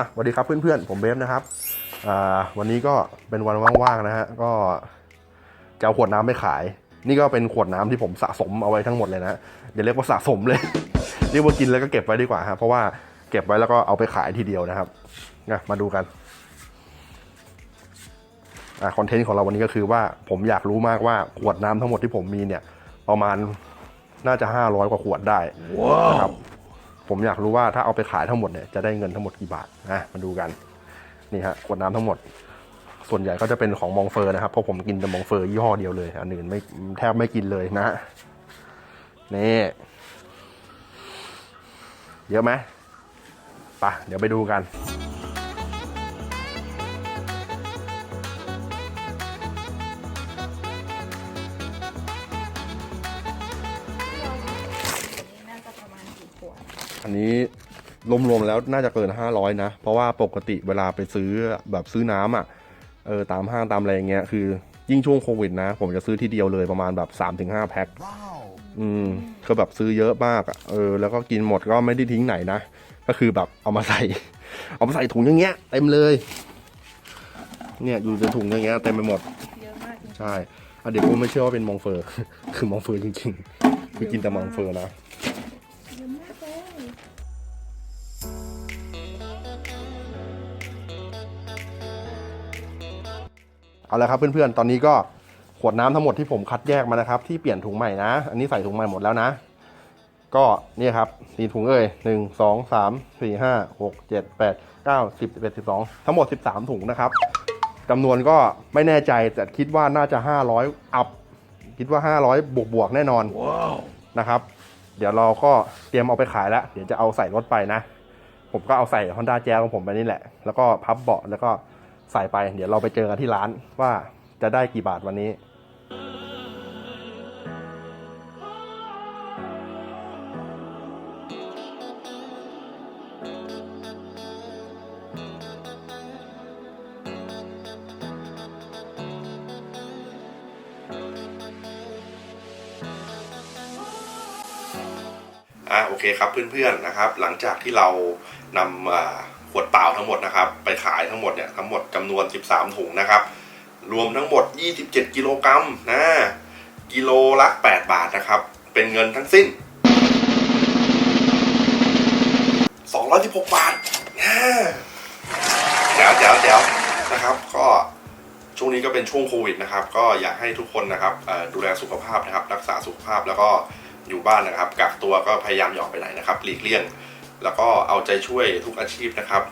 อะสวัสดีครับเพื่อนๆ ผมเบฟนะครับวันนี้ก็เป็นวันว่างๆนะฮะก็จะเอาขวดน้ำไปขาย นี่ก็เป็นขวดน้ำที่ผมสะสมเอาไว้ทั้งหมดเลยนะอย่าเรียกว่าสะสมเลย เรียกว่ากินแล้วก็เก็บไว้ดีกว่าฮะเพราะว่าเก็บไว้แล้วก็เอาไปขายทีเดียวนะครับนะมาดูกันอะคอนเทนต์ของเราวันนี้ก็คือว่าผมอยากรู้มากว่าขวดน้ำทั้งหมดที่ผมมีเนี่ย ประมาณน่าจะห้าร้อยกว่าขวดได้นะครับ ผมอยากรู้ว่าถ้าเอาไปขายทั้งหมดเนี่ยจะได้เงินทั้งหมดกี่บาทนะมาดูกันนี่ฮะขวดน้ำทั้งหมด ส่วนใหญ่ก็จะเป็นของมองเฟอร์นะครับเพราะผมกินแต่มองเฟอร์ยี่ห้อเดียวเลย อันอื่นไม่แทบไม่กินเลยนะนี่เยอะไหมปะเดี๋ยวไปดูกัน อันนี้รวมๆแล้วน่าจะเกิน 500 นะ เพราะว่าปกติเวลาไปซื้อแบบซื้อน้ำอะเออตามห้างตามอะไรอย่างเงี้ยคือยิ่งช่วงโควิดนะ ผมจะซื้อทีเดียวเลยประมาณแบบ 3-5 แพ็คอืมก็แบบซื้อเยอะมากอะเออแล้วก็กินหมดก็ไม่ได้ทิ้งไหนนะ ก็คือแบบเอามาใส่ เอามาใส่ถุงอย่างเงี้ยเต็มเลย เนี่ยอยู่ในถุงอย่างเงี้ยเต็มไปหมดเยอะมากจริงใช่อะเดี๋ยวกูไม่เชื่อว่าเป็นมองเฟอร์ คือมองเฟอร์จริงๆ คือกินแต่มองเฟอร์นะ เอากเลยเอาละครับเพื่อนๆ ตอนนี้ก็ขวดน้ำทั้งหมดที่ผมคัดแยกมานะครับ ที่เปลี่ยนถุงใหม่นะ อันนี้ใส่ถุงใหม่หมดแล้วนะ ก็เนี่ยครับสี่ถุงเอ่ยหนึ่งสองสามสี่ห้าหกเจ็ดแปดเก้าสิบสิบเอ็ดสิบสองทั้งหมดสิบสามถุงนะครับจำนวนก็ไม่แน่ใจแต่คิดว่าน่าจะห้าร้อยอัพ คิดว่าห้าร้อยบวกบวกแน่นอนนะครับ เดี๋ยวเราก็เตรียมเอาไปขายแล้ว เดี๋ยวจะเอาใส่รถไปนะ ผมก็เอาใส่ Honda Jazz ของผมไปนี่แหละ แล้วก็พับเบาะแล้วก็ใส่ไป เดี๋ยวเราไปเจอกันที่ร้านว่าจะได้กี่บาทวันนี้ อะโอเคครับเพื่อนๆนะครับ หลังจากที่เรานำขวดเปล่าทั้งหมดนะครับ ไปขายทั้งหมดเนี่ยทั้งหมดจำนวน 13 ถุงนะครับ รวมทั้งหมด 27 กิโลกรัมนะกิโลละ 8 บาทนะครับ เป็นเงินทั้งสิ้น 216 บาทนะแจ๋วแจ๋วแจ๋วนะครับ ก็ช่วงนี้ก็เป็นช่วงโควิดนะครับ ก็อยากให้ทุกคนนะครับดูแลสุขภาพนะครับ รักษาสุขภาพแล้วก็ อยู่บ้านนะครับกักตัวก็พยายามอย่อกไปไหนนะครับหลีกเลี่ยง แล้วก็เอาใจช่วยทุกอาชีพนะครับ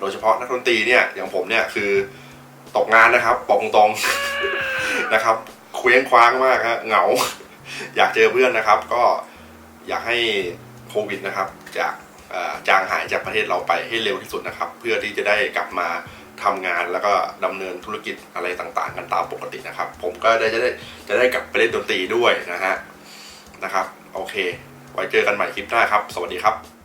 โดยเฉพาะนักดนตรีเนี่ยอย่างผมเนี่ยคือตกงานนะครับบอกตรงๆนะครับเคว้งคว้างมากฮะเหงา อยากเจอเพื่อนนะครับ ก็อยากให้โควิดนะครับจากจางหายจากประเทศเราไปให้เร็วที่สุดนะครับ เพื่อที่จะได้กลับมาทำงานแล้วก็ดำเนินธุรกิจอะไรต่างๆ กันตามปกตินะครับ ผมก็ได้จะได้จะได้กลับไปเล่นดนตรีด้วยนะฮะ นะครับ โอเค ไว้เจอกันใหม่คลิปหน้าครับ สวัสดีครับ